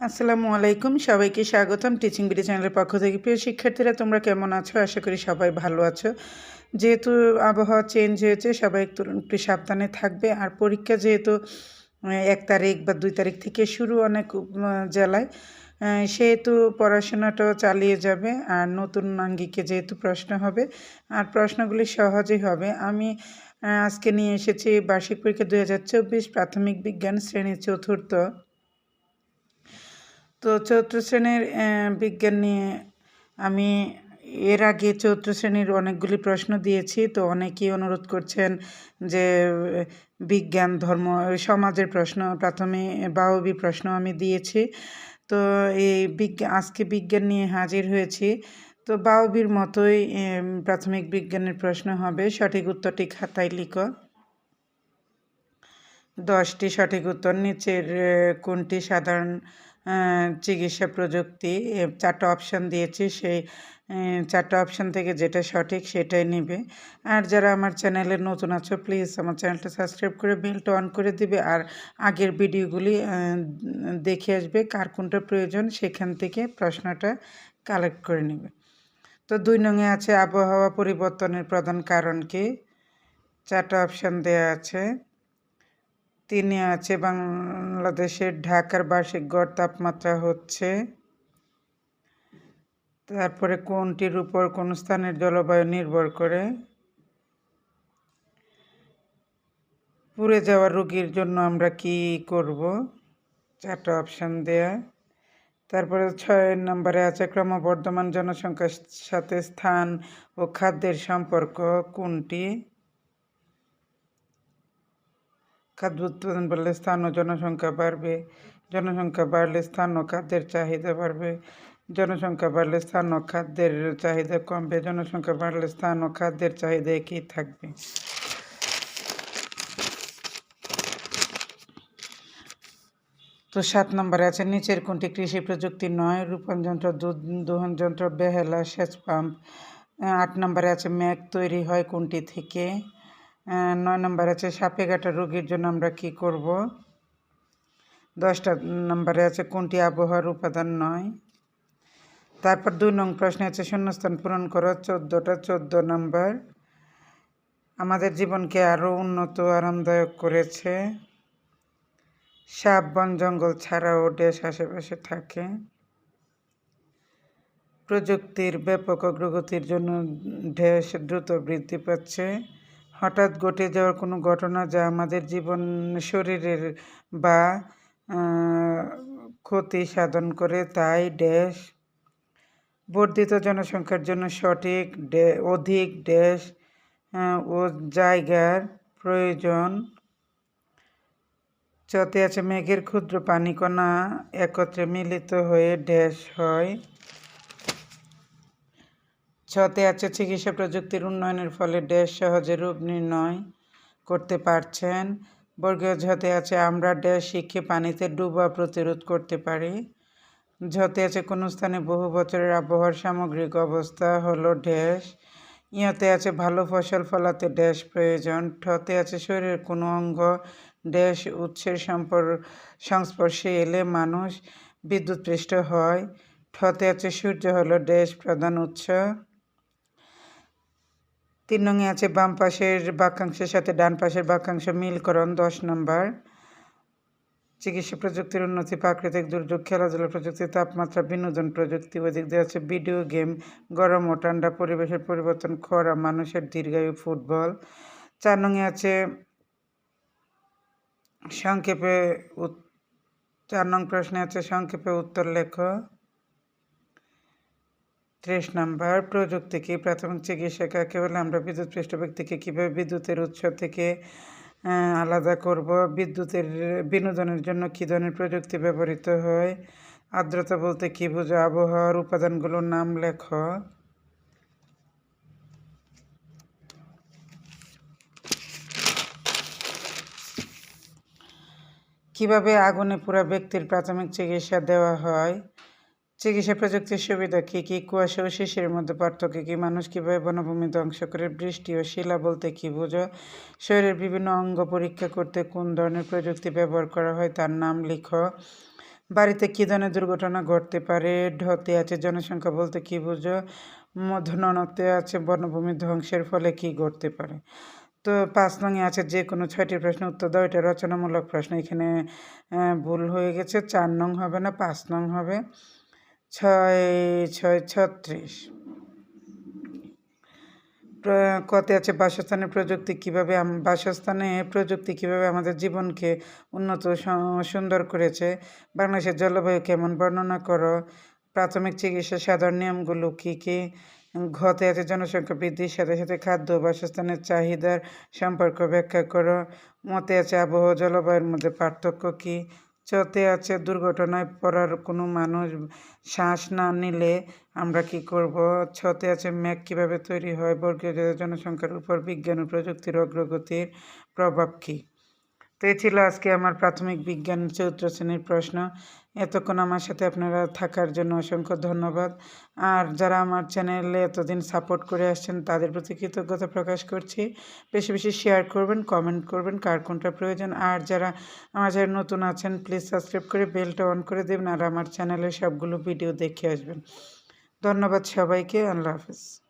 আসসালামু আলাইকুম। সবাইকে স্বাগতম টিচিং বিডি চ্যানেলের পক্ষ থেকে। প্রিয় শিক্ষার্থীরা, তোমরা কেমন আছো? আশা করি সবাই ভালো আছো। যেহেতু আবহাওয়া চেঞ্জ হয়েছে, সবাই একটু একটু সাবধানে থাকবে। আর পরীক্ষা যেহেতু এক তারিখ বা দুই তারিখ থেকে শুরু অনেক জেলায় সেহেতু পড়াশোনাটাও চালিয়ে যাবে। আর নতুন আঙ্গিকে যেহেতু প্রশ্ন হবে, আর প্রশ্নগুলি সহজেই হবে। আমি আজকে নিয়ে এসেছি বার্ষিক পরীক্ষা দু হাজার চব্বিশ প্রাথমিক বিজ্ঞান শ্রেণি চতুর্থ তো চতুর্থ শ্রেণির বিজ্ঞান নিয়ে আমি এর আগে চতুর্থ শ্রেণির অনেকগুলি প্রশ্ন দিয়েছি। তো অনেকেই অনুরোধ করছেন যে, বিজ্ঞান, ধর্ম, সমাজের প্রশ্ন, প্রাথমিক বাহবী প্রশ্ন আমি দিয়েছি। তো এই বিজ্ঞান আজকে বিজ্ঞান নিয়ে হাজির হয়েছি। তো বাউবির মতোই প্রাথমিক বিজ্ঞানের প্রশ্ন হবে। সঠিক উত্তরটি খাতায় লিখো। দশটি সঠিক উত্তর, নিচের কোনটি সাধারণ চিকিৎসা প্রযুক্তি চারটা অপশান দিয়েছি, সেই চারটা অপশান থেকে যেটা সঠিক সেটাই নেবে। আর যারা আমার চ্যানেলে নতুন আছো প্লিজ আমার চ্যানেলটা সাবস্ক্রাইব করে বেলটা অন করে দিবে। আর আগের ভিডিওগুলি দেখে আসবে কার কোনটা প্রয়োজন, সেখান থেকে প্রশ্নটা কালেক্ট করে নেবে। তো দুই নঙে আছে আবহাওয়া পরিবর্তনের প্রধান কারণ কি? চারটা অপশান দেওয়া আছে। তিনে আছে বাংলাদেশের ঢাকার বার্ষিক গড় তাপমাত্রা হচ্ছে, তারপরে কোনটির উপর কোন স্থানের জলবায়ু নির্ভর করে, পুড়ে যাওয়া রোগীর জন্য আমরা কি করব, চারটা অপশান দেয়া, তারপরে ছয় নম্বরে আছে ক্রমবর্ধমান জনসংখ্যার সাথে স্থান ও খাদ্যের সম্পর্ক কোনটি খাদ্য উৎপাদন বাড়লে স্থান ও জনসংখ্যা বাড়বে। জনসংখ্যা বাড়লে স্থান ও খাদ্যের চাহিদা বাড়বে। জনসংখ্যা বাড়লে স্থান ও খাদ্যের চাহিদা কমবে। জনসংখ্যা বাড়লে স্থান ও খাদ্যের চাহিদা একই থাকবে। তো সাত নম্বরে আছে, নিচের কোনটি কৃষি প্রযুক্তি নয়? রূপণ যন্ত্র, দুধ দোহন যন্ত্র, বেহেলা, সেচ পাম্প। আট নম্বরে আছে, ম্যাগ তৈরি হয় কোনটি থেকে? নয় নম্বরে আছে, সাপে কাটা রোগীর জন্য আমরা কি করব? দশটা নম্বরে আছে, কোনটি আবহাওয়ার উপাদান নয়? তারপর দুই নং প্রশ্নে আছে, শূন্যস্থান পূরণ করো, চোদ্দোটা, চোদ্দ নম্বর। আমাদের জীবনকে আরও উন্নত, আরামদায়ক করেছে। সাপ, বন, জঙ্গল ছাড়াও দেশ, আশেপাশে থাকে। প্রযুক্তির ব্যাপক অগ্রগতির জন্য দেশ দ্রুত বৃদ্ধি পাচ্ছে। হঠাৎ ঘটে যাওয়ার কোনো ঘটনা যা আমাদের জীবন, শরীরের বা ক্ষতি সাধন করে, তাই ড্যাশ বর্ধিত জনসংখ্যার জন্য সঠিক অধিক ড্যাশ ও জায়গার প্রয়োজন। যাতে আছে মেঘের ক্ষুদ্র পানিকণা একত্রে মিলিত হয়ে ড্যাশ হয়। ছতে আছে চিকিৎসা প্রযুক্তির উন্নয়নের ফলে ড্যাশ সহজে রোগ নির্ণয় করতে পারছেন। বর্গীয় ঝতে আছে, আমরা ড্যাশ শিখে পানিতে ডুবা প্রতিরোধ করতে পারি। ঝতে আছে, কোনো স্থানে বহু বছরের আবহাওয়ার সামগ্রিক অবস্থা হলো ড্যাশ ইয়তে আছে, ভালো ফসল ফলাতে ড্যাশ প্রয়োজন। ঠতে আছে, শরীরের কোনো অঙ্গ ড্যাশ উৎসের সম্পর, সংস্পর্শে এলে মানুষ বিদ্যুৎপৃষ্ট হয়। ঠতে আছে, সূর্য হলো ড্যাশ প্রধান উৎস। তিন নঙে আছে বাম পাশের বাক্যাংশের সাথে ডান পাশের বাক্যাংশ মিলকরণ দশ নম্বর। চিকিৎসা প্রযুক্তির উন্নতি, প্রাকৃতিক দুর্যোগ, খেলাধুলা প্রযুক্তি, তাপমাত্রা, বিনোদন প্রযুক্তি ওদিক দিয়ে আছে ভিডিও গেম, গরম ও ঠান্ডা পরিবেশের পরিবর্তন, খরা, মানুষের দীর্ঘায়ু ফুটবল। চার নঙে আছে সংক্ষেপে চার নং প্রশ্নে আছে সংক্ষেপে উত্তর লেখো। ত্রিশ নাম্বার, প্রযুক্তি কি? প্রাথমিক চিকিৎসা কাকে বলে? আমরা বিদ্যুৎপৃষ্ট ব্যক্তিকে কীভাবে বিদ্যুতের উৎস থেকে আলাদা করব? বিদ্যুতের বিনোদনের জন্য কী ধরনের প্রযুক্তি ব্যবহৃত হয়? আর্দ্রতা বলতে কী বোঝো? আবহাওয়ার উপাদানগুলোর নাম লেখো। কীভাবে আগুনে পুরা ব্যক্তির প্রাথমিক চিকিৎসা দেওয়া হয়? চিকিৎসা প্রযুক্তির সুবিধা কী? কী কুয়াশা ও শিশিরের মধ্যে পার্থক্য কী? মানুষ কীভাবে বনভূমি ধ্বংস করে বৃষ্টি ও শিলা বলতে কী বোঝো? শরীরের বিভিন্ন অঙ্গ পরীক্ষা করতে কোন ধরনের প্রযুক্তি ব্যবহার করা হয় তার নাম লিখো। বাড়িতে কী ধরনের দুর্ঘটনা ঘটতে পারে? ঢতে আছে জনসংখ্যা বলতে কী বোঝো? মধ্যনতে আছে বনভূমি ধ্বংসের ফলে কী ঘটতে পারে? তো পাঁচ নংয়ে আছে যে কোনো ছয়টি প্রশ্ন উত্তর দাও, এটা রচনামূলক প্রশ্ন। এখানে ভুল হয়ে গেছে, চার নং হবে না, পাঁচ নং হবে। ছয় ছয় ছত্রিশ। কতে আছে বাসস্থানের প্রযুক্তি কীভাবে বাসস্থানে প্রযুক্তি কীভাবে আমাদের জীবনকে উন্নত সুন্দর করেছে, বাংলাদেশের জলবায়ু কেমন, বর্ণনা করো। প্রাথমিক চিকিৎসা সাধারণ নিয়মগুলো কী কী? ঘতে আছে জনসংখ্যা বৃদ্ধির সাথে সাথে খাদ্য বাসস্থানের চাহিদার সম্পর্ক ব্যাখ্যা করো। মতে আছে আবহাওয়া জলবায়ুর মধ্যে পার্থক্য কী? চতে আছে দুর্ঘটনায় পড়ার কোনো মানুষ শ্বাস না নিলে আমরা কি করব? ছতে আছে ম্যাক কীভাবে তৈরি হয়? বর্গীয় জনসংখ্যার উপর বিজ্ঞান ও প্রযুক্তির অগ্রগতির প্রভাব কী? তো এই ছিল আজকে আমার প্রাথমিক বিজ্ঞান চতুর্থ শ্রেণির প্রশ্ন। এতক্ষণ আমার সাথে আপনারা থাকার জন্য অসংখ্য ধন্যবাদ। আর যারা আমার চ্যানেলে এতদিন সাপোর্ট করে আসছেন, তাদের প্রতি কৃতজ্ঞতা প্রকাশ করছি। বেশি বেশি শেয়ার করবেন, কমেন্ট করবেন, কার কোনটা প্রয়োজন। আর যারা আমার যারা নতুন আছেন, প্লিজ সাবস্ক্রাইব করে বেলটা অন করে দেবেন, আর আমার চ্যানেলে সবগুলো ভিডিও দেখে আসবেন। ধন্যবাদ সবাইকে, আল্লাহ হাফিজ।